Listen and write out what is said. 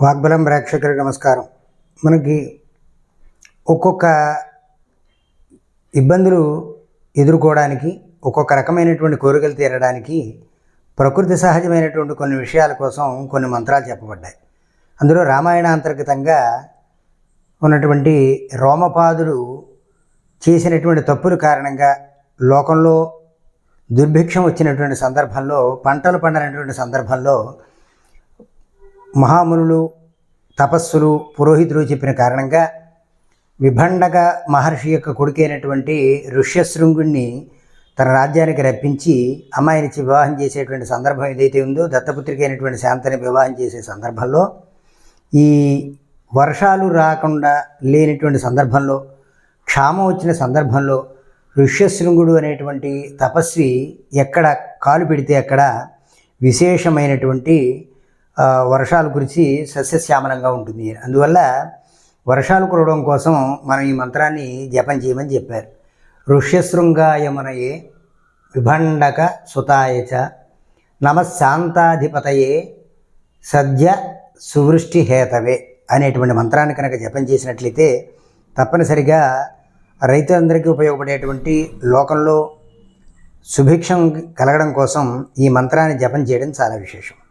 వాగ్బలం ప్రేక్షకులకు నమస్కారం. మనకి ఒక్కొక్క ఇబ్బందులు ఎదుర్కోవడానికి ఒక్కొక్క రకమైనటువంటి కోరికలు తీరడానికి ప్రకృతి సహజమైనటువంటి కొన్ని విషయాల కోసం కొన్ని మంత్రాలు చెప్పబడ్డాయి. అందులో రామాయణ అంతర్గతంగా ఉన్నటువంటి రోమపాదులు చేసినటువంటి తప్పుల కారణంగా లోకంలో దుర్భిక్షం వచ్చినటువంటి సందర్భంలో పంటలు పండనటువంటి సందర్భంలో మహామునులు తపస్సులు పురోహితులు చెప్పిన కారణంగా విభండక మహర్షి యొక్క కొడుకైనటువంటి ఋష్యశృంగుణ్ణి తన రాజ్యానికి రప్పించి అమ్మాయినిచ్చి వివాహం చేసేటువంటి సందర్భం ఏదైతే ఉందో దత్తపుత్రిక అయినటువంటి శాంతని వివాహం చేసే సందర్భంలో ఈ వర్షాలు రాకుండా లేనటువంటి సందర్భంలో క్షామం వచ్చిన సందర్భంలో ఋష్యశృంగుడు అనేటువంటి తపస్వి ఎక్కడ కాలు పెడితే అక్కడ విశేషమైనటువంటి వర్షాలు గురించి సస్యశ్యామలంగా ఉంటుంది. అందువల్ల వర్షాలు కురవడం కోసం మనం ఈ మంత్రాన్ని జపం చేయమని చెప్పారు. ఋష్యశృంగాయమునయే విభండక సుతాయచ నమశాంతాధిపతయే సద్య సువృష్టి హేతవే అనేటువంటి మంత్రాన్ని కనుక జపం చేసినట్లయితే తప్పనిసరిగా రైతులందరికీ ఉపయోగపడేటువంటి లోకంలో సుభిక్షం కలగడం కోసం ఈ మంత్రాన్ని జపం చేయడం చాలా విశేషం.